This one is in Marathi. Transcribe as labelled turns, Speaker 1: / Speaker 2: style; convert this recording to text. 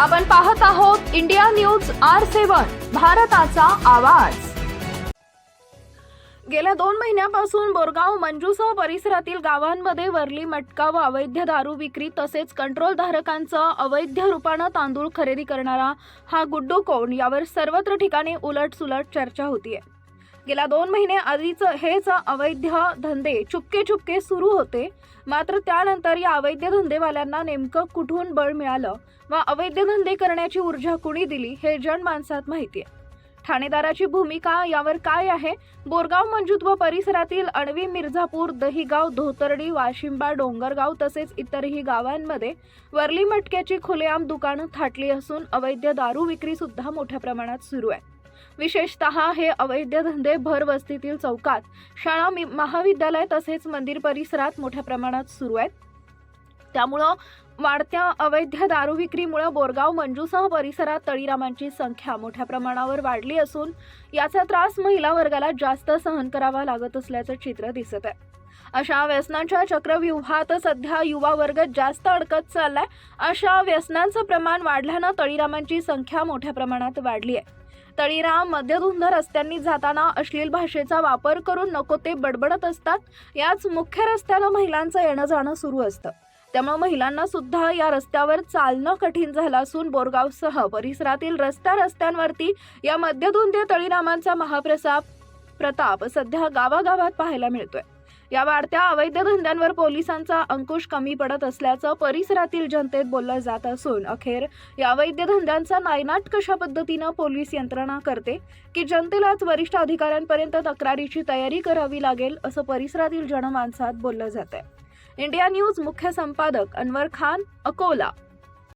Speaker 1: आपण पाहत आहोत इंडिया न्यूज आर सेवन भारताचा आवाज. गेल्या दोन महिन्यापासून बोरगाव मंजूसह परिसरातील गावांमध्ये वरली मटका व अवैध दारू विक्री तसेच कंट्रोल धारकांचं अवैध रूपानं तांदूळ खरेदी करणारा हा गुड्डू कोण यावर सर्वत्र ठिकाणी उलटसुलट चर्चा होतीये. गेल्या दोन महिने आधीच हेच अवैध धंदे चुपके चुपके सुरू होते. मात्र त्यानंतर या अवैध धंदेवाल्यांना नेमकं कुठून बळ मिळालं? व अवैध धंदे करण्याची ऊर्जा कुणी दिली हे जनमानसात माहिती आहे ठाणेदाराची भूमिका यावर काय आहे? बोरगाव मंजूत व परिसरातील अणवी मिर्झापूर दहिगाव धोतरडी वाशिंबा डोंगरगाव तसेच इतरही गावांमध्ये वरली मटक्याची खुलेआम दुकानं थाटली असून अवैध दारू विक्री सुद्धा मोठ्या प्रमाणात सुरू आहे. विशेषतः हे अवैध धंदे भर वस्तीतील चौकात शाळा महाविद्यालय तसेच मंदिर परिसरात मोठ्या प्रमाणात सुरू आहेत. त्यामुळं वाढत्या अवैध दारू विक्रीमुळे बोरगाव मंजूसह परिसरात तळीरामांची संख्या मोठ्या प्रमाणावर वाढली असून याचा त्रास महिला वर्गाला जास्त सहन करावा लागत असल्याचं चित्र दिसत आहे. अशा व्यसनांच्या चक्रव्यूहात सध्या युवा वर्ग जास्त अडकत चाललाय. अशा व्यसनांचं प्रमाण वाढल्यानं तळीरामांची संख्या मोठ्या प्रमाणात वाढली आहे. तळीराम मध्यधुंद रस्त्यांनी जाताना अश्लील भाषेचा वापर करून नको ते बडबडत असतात. याच मुख्य रस्त्यानं महिलांचं येणं जाणं सुरू असतं. त्यामुळे महिलांना सुद्धा या रस्त्यावर चालणं कठीण झालं असून बोरगावसह परिसरातील रस्त्या रस्त्यांवरती या मध्यधुंद तळीरामांचा महाप्रसाद प्रताप सध्या गावागावात पाहायला मिळतोय. या वाढत्या अवैध धंद्यांवर पोलिसांचा अंकुश कमी पडत असल्याचं परिसरातील जनतेत बोललं जात असून अखेर या अवैध धंद्यांचा नायनाट कशा पद्धतीनं पोलीस यंत्रणा करते की जनतेलाच वरिष्ठ अधिकाऱ्यांपर्यंत तक्रारीची तयारी करावी लागेल असं परिसरातील जनमानसात बोललं जात आहे इंडिया न्यूज मुख्य संपादक अनवर खान अकोला.